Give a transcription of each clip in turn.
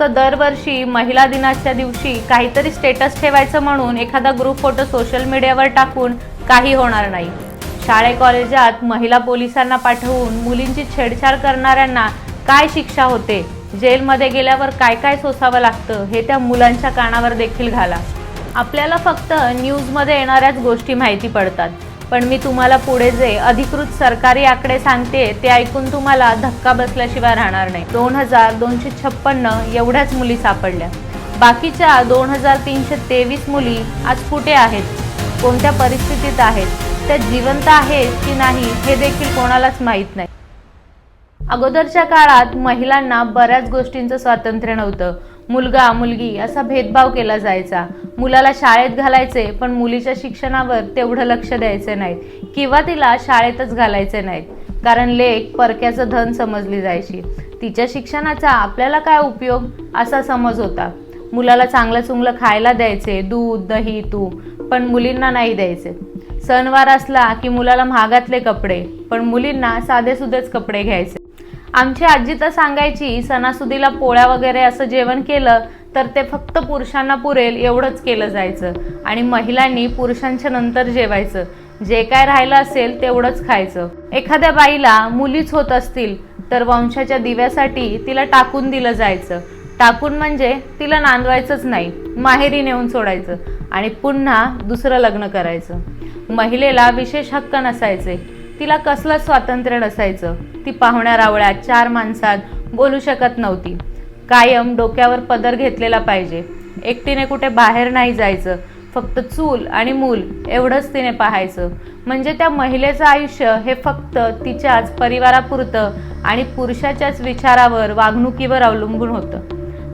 नुसतं दरवर्षी महिला दिनाच्या दिवशी काहीतरी स्टेटस ठेवायचं म्हणून एखादा ग्रुप फोटो सोशल मीडियावर टाकून काही होणार नाही. शाळे कॉलेजात महिला पोलिसांना पाठवून मुलींची छेडछाड करणाऱ्यांना काय शिक्षा होते? जेलमध्ये गेल्यावर काय काय सोसावं लागतं? हे त्या मुलांच्या कानावर देखील घाला. आपल्याला फक्त न्यूजमध्ये येणाऱ्याच गोष्टी माहिती पडतात. पण मी तुम्हाला पुढे जे अधिकृत सरकारी आकडे सांगते ते ऐकून तुम्हाला धक्का बसल्याशिवाय राहणार नाही. दोन हजार दोनशे छप्पन्न एवढ्याच मुली सापडल्या. बाकीच्या दोन हजार तीनशे तेवीस मुली आज कुठे आहेत? कोणत्या परिस्थितीत आहेत? त्या जिवंत आहेत की नाही हे देखील कोणालाच माहीत नाही. अगोदरच्या काळात महिलांना बऱ्याच गोष्टींचं स्वातंत्र्य नव्हतं. मुलगा मुलगी असा भेदभाव केला जायचा. मुलाला शाळेत घालायचे पण मुलीच्या शिक्षणावर तेवढं लक्ष द्यायचे नाहीत. किंवा तिला शाळेतच घालायचे नाहीत. कारण लेख परक्याचं धन समजली जायची. तिच्या शिक्षणाचा आपल्याला काय उपयोग? असा समज होता. मुलाला चांगलं चुंगलं खायला द्यायचे दूध दही तूप पण मुलींना नाही द्यायचे. सणवार असला की मुलाला महागातले कपडे पण मुलींना साधेसुधेच कपडे घ्यायचे. आमची आजी तर सांगायची सणासुदीला पोळ्या वगैरे असं जेवण केलं तर ते फक्त पुरुषांना पुरेल एवढंच केलं जायचं. आणि महिलांनी पुरुषांच्या नंतर जेवायचं. जे काय राहिलं असेल तेवढंच खायचं. एखाद्या बाईला मुलीच होत असतील तर वंशाच्या दिव्यासाठी तिला टाकून दिलं जायचं. टाकून म्हणजे तिला नांदवायचंच नाही माहेरी नेऊन सोडायचं. आणि पुन्हा दुसरं लग्न करायचं. महिलेला विशेष हक्क नसायचे. तिला कसलं स्वातंत्र्य नसायचं? ती पाहुण्या रावळ्यात चार माणसात बोलू शकत नव्हती. कायम डोक्यावर पदर घेतलेला पाहिजे. एकटीने कुठे बाहेर नाही जायचं. फक्त चूल आणि मूल एवढंच तिने पाहायचं. म्हणजे त्या महिलेचं आयुष्य हे फक्त तिच्याच परिवारापुरतं आणि पुरुषाच्याच विचारावर वागणुकीवर अवलंबून होतं.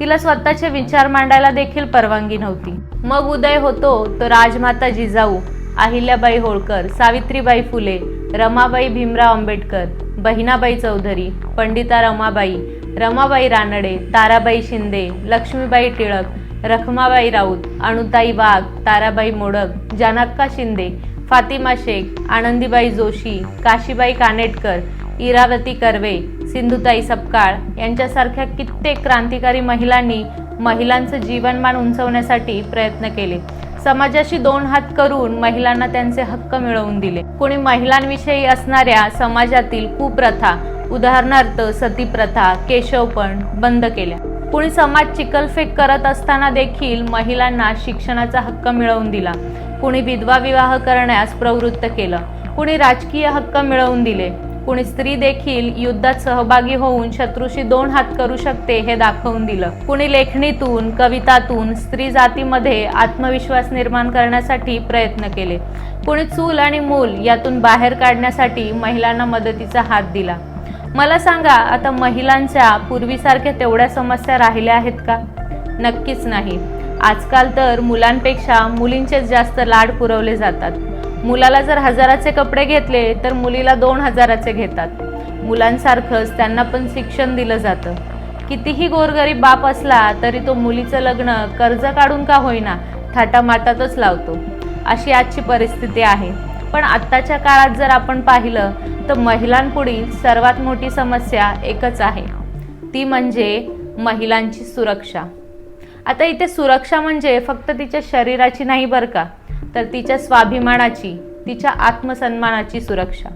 तिला स्वतःचे विचार मांडायला देखील परवानगी नव्हती. मग उदय होतो तो राजमाता जिजाऊ अहिल्याबाई होळकर सावित्रीबाई फुले रमाबाई भीमराव आंबेडकर बहिणाबाई चौधरी पंडिता रमाबाई रमाबाई रानडे ताराबाई शिंदे लक्ष्मीबाई टिळक रखमाबाई राऊत अणुताई वाघ ताराबाई मोडक जानक्का शिंदे फातिमा शेख आनंदीबाई जोशी काशीबाई कानेटकर इरावती कर्वे सिंधुताई सपकाळ यांच्यासारख्या कित्येक क्रांतिकारी महिलांनी महिलांचं जीवनमान उंचवण्यासाठी प्रयत्न केले. समाजाशी दोन हात करून महिलांना त्यांचे हक्क मिळवून दिले. कोणी महिलांविषयी असणाऱ्या समाजातील कुप्रथा उदाहरणार्थ सती प्रथा केशवपण बंद केल्या. कोणी समाज चिकलफेक करत असताना देखील महिलांना शिक्षणाचा हक्क मिळवून दिला. कुणी विधवा विवाह करण्यास प्रवृत्त केलं. कुणी राजकीय हक्क मिळवून दिले. कुणी स्त्री देखील युद्धात सहभागी होऊन शत्रूशी दोन हात करू शकते हे दाखवून दिलं. कुणी लेखणीतून कवितातून स्त्री जातीमध्ये आत्मविश्वास निर्माण करण्यासाठी प्रयत्न केले. कुणी चूल आणि मूल यातून बाहेर काढण्यासाठी महिलांना मदतीचा हात दिला. मला सांगा आता महिलांच्या पूर्वीसारख्या तेवढ्या समस्या राहिल्या आहेत का? नक्कीच नाही. आजकाल तर मुलांपेक्षा मुलींचेच जास्त लाड पुरवले जातात. मुलाला जर हजाराचे कपडे घेतले तर मुलीला दोन हजाराचे घेतात. मुलांसारखंच त्यांना पण शिक्षण दिलं जातं. कितीही गोरगरीब बाप असला तरी तो मुलीचं लग्न कर्ज काढून का होईना थाटामाटातच लावतो. अशी आजची परिस्थिती आहे. पण आत्ताच्या काळात जर आपण पाहिलं तर महिलांपुढील सर्वात मोठी समस्या एकच आहे. ती म्हणजे महिलांची सुरक्षा. आता इथे सुरक्षा म्हणजे फक्त तिच्या शरीराची नाही बरं का? तर तिच्या स्वाभिमानाची तिच्या आत्मसन्मानाची सुरक्षा.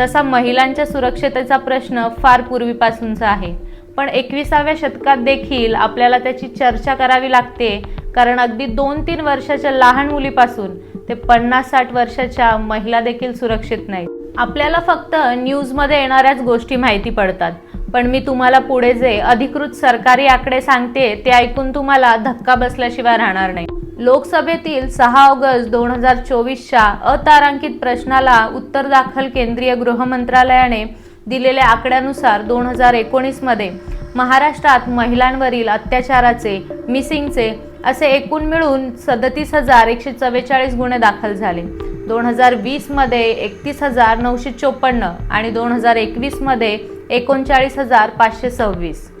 तसा महिलांच्या सुरक्षतेचा प्रश्न फार पूर्वीपासूनचा आहे. पण एकविसाव्या शतकात देखील आपल्याला त्याची चर्चा करावी लागते कारण अगदी दोन तीन वर्षाच्या लहान मुलीपासून ते पन्नास साठ वर्षाच्या महिला देखील सुरक्षित नाहीत. आपल्याला फक्त न्यूजमध्ये येणाऱ्याच गोष्टी माहिती पडतात. पण मी तुम्हाला पुढे जे अधिकृत सरकारी आकडे सांगते ते ऐकून तुम्हाला धक्का बसल्याशिवाय राहणार नाही. लोकसभेतील सहा ऑगस्ट दोन हजार चोवीसच्या अतारांकित प्रश्नाला उत्तर दाखल केंद्रीय गृहमंत्रालयाने दिलेल्या आकड्यानुसार दोन हजार एकोणीसमध्ये महाराष्ट्रात महिलांवरील अत्याचाराचे मिसिंगचे असे एकूण मिळून सदतीस हजार एकशे चव्वेचाळीस गुन्हे दाखल झाले. दोन हजार वीसमध्ये एकतीस हजार नऊशे चोपन्न आणि दोन हजार एकवीसमध्ये एकोणचाळीस हजार पाचशे सव्वीस.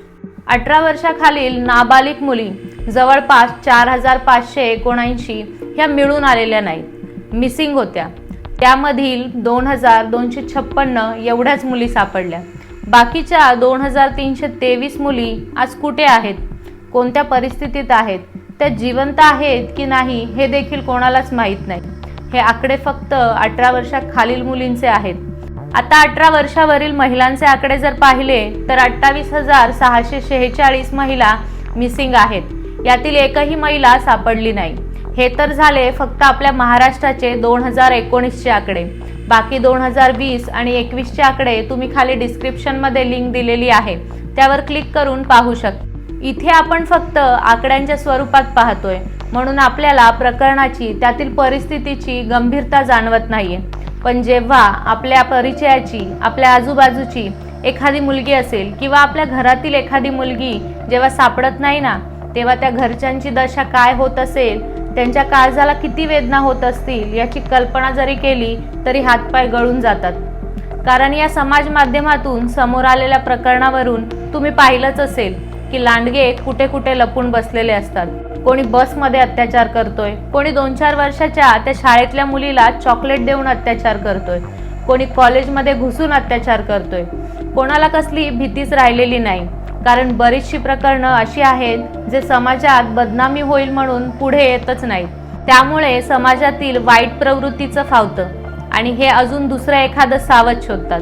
अठरा वर्षाखालील नाबालिक मुली जवळपास चार हजार पाचशे एकोणऐंशी ह्या मिळून आलेल्या नाहीत. मिसिंग होत्या. त्यामधील दोन हजार दोनशे छप्पन्न एवढ्याच मुली सापडल्या. बाकीच्या दोन हजार तीनशे तेवीस मुली आज कुठे आहेत? कोणत्या परिस्थितीत आहेत? त्या जिवंत आहेत की नाही हे देखील कोणालाच माहीत नाही. हे आकडे फक्त अठरा वर्षाखालील मुलींचे आहेत. आता अठरा वर्षावरील महिलांचे आकडे जर पाहिले तर अठ्ठावीस हजार सहाशे शेहेचाळीस महिला मिसिंग आहेत. यातील एकही महिला सापडली नाही. हे तर झाले फक्त आपल्या महाराष्ट्राचे दोन हजार एकोणीसचे आकडे. बाकी दोन हजार वीस आणि एकवीसचे आकडे तुम्ही खाली डिस्क्रिप्शनमध्ये लिंक दिलेली आहे. त्यावर क्लिक करून पाहू शकता. इथे आपण फक्त आकड्यांच्या स्वरूपात पाहतोय. म्हणून आपल्याला प्रकरणाची त्यातील परिस्थितीची गंभीरता जाणवत नाहीये. पण जेव्हा आपल्या परिचयाची आपल्या आजूबाजूची एखादी मुलगी असेल किंवा आपल्या घरातील एखादी मुलगी जेव्हा सापडत नाही ना तेव्हा त्या घरच्यांची दशा काय होत असेल त्यांच्या काळजाला किती वेदना होत असतील याची कल्पना जरी केली तरी हातपाय गळून जातात. कारण या समाज माध्यमातून समोर आलेल्या प्रकरणावरून तुम्ही पाहिलंच असेल. की लांडगे कुठे कुठे लपून बसलेले असतात. कोणी बसमध्ये अत्याचार करतोय कोणी दोन चार वर्षाच्या त्या शाळेतल्या मुलीला चॉकलेट देऊन अत्याचार करतोय कोणी कॉलेजमध्ये घुसून अत्याचार करतोय. कोणाला कसली भीतीच राहिलेली नाही. कारण बरीचशी प्रकरणं अशी आहेत जे समाजात बदनामी होईल म्हणून पुढे येतच नाहीत. त्यामुळे समाजातील वाईट प्रवृत्तीचं फावतं. आणि हे अजून दुसरं एखादं सावध शोधतात.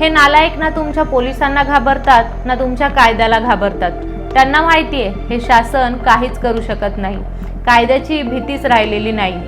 हे नालायक ना तुमच्या पोलिसांना घाबरतात ना तुमच्या कायद्याला घाबरतात. त्यांना माहितीये हे शासन काहीच करू शकत नाही. कायद्याची भीतीच राहिलेली नाही.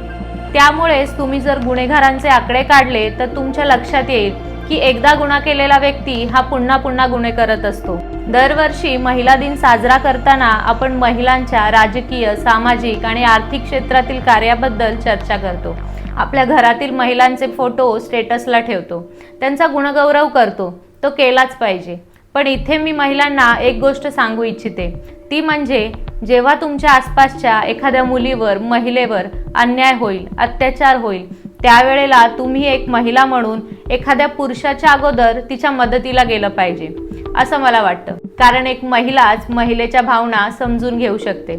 त्यामुळेच तुम्ही जर गुन्हेगारांचे आकडे काढले तर तुमच्या लक्षात येईल की एकदा गुन्हा केलेला व्यक्ती हा पुन्हा पुन्हा गुन्हे करत असतो. दरवर्षी महिला दिन साजरा करताना आपण महिलांच्या राजकीय सामाजिक आणि आर्थिक क्षेत्रातील कार्याबद्दल चर्चा करतो. आपल्या घरातील महिलांचे फोटो स्टेटसला ठेवतो. त्यांचा गुणगौरव करतो. तो केलाच पाहिजे. पण इथे मी महिलांना एक गोष्ट सांगू इच्छिते. ती म्हणजे जेव्हा तुमच्या आसपासच्या एखाद्या मुलीवर महिलेवर अन्याय होईल अत्याचार होईल त्यावेळेला तुम्ही एक महिला म्हणून एखाद्या पुरुषाच्या अगोदर तिच्या मदतीला गेलं पाहिजे असं मला वाटतं. कारण एक महिलाच महिलेच्या भावना समजून घेऊ शकते.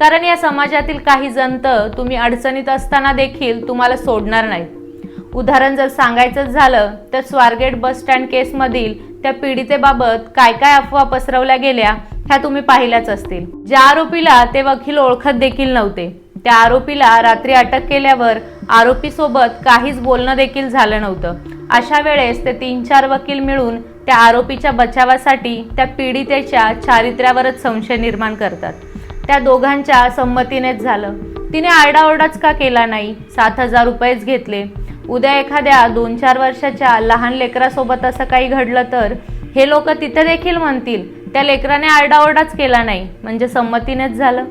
कारण या समाजातील काही जंत तुम्ही अडचणीत असताना देखील तुम्हाला सोडणार नाहीत. उदाहरण जर सांगायचं झालं तर स्वारगेट बस स्टँड केसमधील त्या पीडितेबाबत काय काय अफवा पसरवल्या गेल्या ह्या तुम्ही पाहिल्याच असतील. ज्या आरोपीला ते वकील ओळखत देखील नव्हते त्या आरोपीला रात्री अटक केल्यावर आरोपी सोबत काहीच बोलणं देखील झालं नव्हतं. अशा वेळेस ते तीन चार वकील मिळून त्या आरोपीच्या बचावासाठी त्या पीडितेच्या चारित्र्यावरच संशय निर्माण करतात. त्या दोघांच्या संमतीनेच झालं. तिने आरडाओरडाच का केला नाही? सात हजार रुपयेच घेतले. उद्या एखाद्या दोन चार वर्षाच्या लहान लेकरासोबत असं काही घडलं तर? हे लोक तिथे देखील म्हणतील त्या लेकराने आरडाओरडाच केला नाही. म्हणजे संमतीनेच झालं.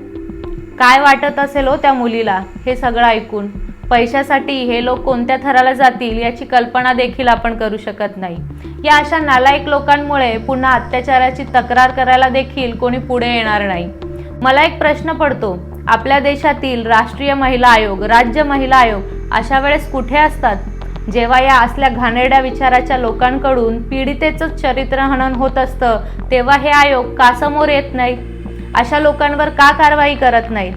काय वाटत असेल हो त्या मुलीला? हे सगळं ऐकून. पैशासाठी हे लोक कोणत्या थराला जातील याची कल्पना देखील आपण करू शकत नाही. या अशा नालायक लोकांमुळे पुन्हा अत्याचाराची तक्रार करायला देखील कोणी पुढे येणार नाही. मला एक प्रश्न पडतो. आपल्या देशातील राष्ट्रीय महिला आयोग राज्य महिला आयोग अशा वेळेस कुठे असतात? जेव्हा या असल्या घाणेरड्या विचाराच्या लोकांकडून पीडितेचं चरित्रहनन होत असतं तेव्हा हे आयोग का समोर येत नाही? अशा लोकांवर का कारवाई करत नाही?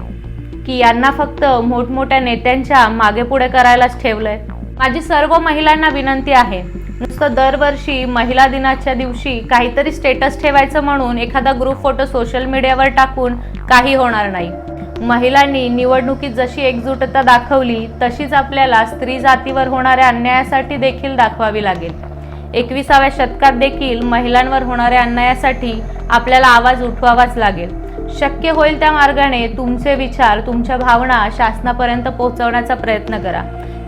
की यांना फक्त मोठमोठ्या नेत्यांच्या मागे पुढे करायलाच ठेवलंय? माझी सर्व महिलांना विनंती आहे नुसतं दरवर्षी महिला दिनाच्या दिवशी काहीतरी स्टेटस ठेवायचं म्हणून एखादा ग्रुप फोटो सोशल मीडियावर टाकून काही होणार नाही. महिलांनी निवडणुकीत जशी एकजुटता दाखवली तशीच आपल्याला स्त्री जातीवर होणाऱ्या अन्यायासाठी देखील दाखवावी लागेल. एकविसाव्या शतकात देखील महिलांवर होणाऱ्या अन्यायासाठी आपल्याला आवाज उठवावाच लागेल. शक्य होईल त्या मार्गाने तुमचे विचार तुमच्या भावना शासनापर्यंत पोहोचवण्याचा प्रयत्न करा.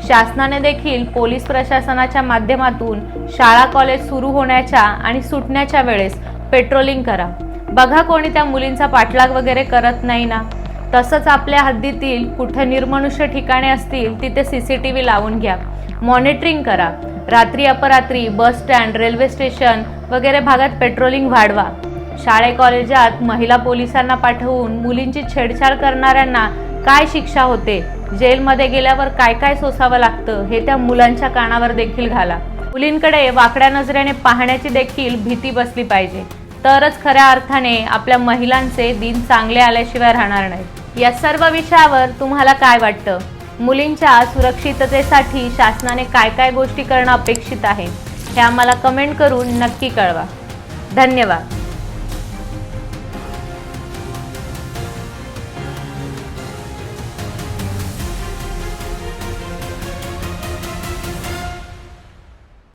शासनाने देखील पोलीस प्रशासनाच्या माध्यमातून शाळा कॉलेज सुरू होण्याच्या आणि सुटण्याच्या वेळेस पेट्रोलिंग करा. बघा कोणी त्या मुलींचा पाठलाग वगैरे करत नाही ना? तसंच आपल्या हद्दीतील कुठे निर्मनुष्य ठिकाणे असतील तिथे सी सी टी व्ही लावून घ्या. मॉनिटरिंग करा. रात्री अपरात्री बस स्टँड रेल्वे स्टेशन वगैरे भागात पेट्रोलिंग वाढवा. शाळे कॉलेजात महिला पोलिसांना पाठवून मुलींची छेडछाड करणाऱ्यांना काय शिक्षा होते? जेलमध्ये गेल्यावर काय काय सोसावं लागतं? हे त्या मुलांच्या कानावर देखील घाला. मुलींकडे वाकड्या नजरेने पाहण्याची देखील भीती बसली पाहिजे. तरच खऱ्या अर्थाने आपल्या महिलांचे दिन चांगले आल्याशिवाय राहणार नाहीत. या सर्व विषयावर तुम्हाला काय वाटतं? मुलींच्या सुरक्षिततेसाठी शासनाने काय काय गोष्टी करणं अपेक्षित आहे? हे आम्हाला कमेंट करून नक्की कळवा. धन्यवाद.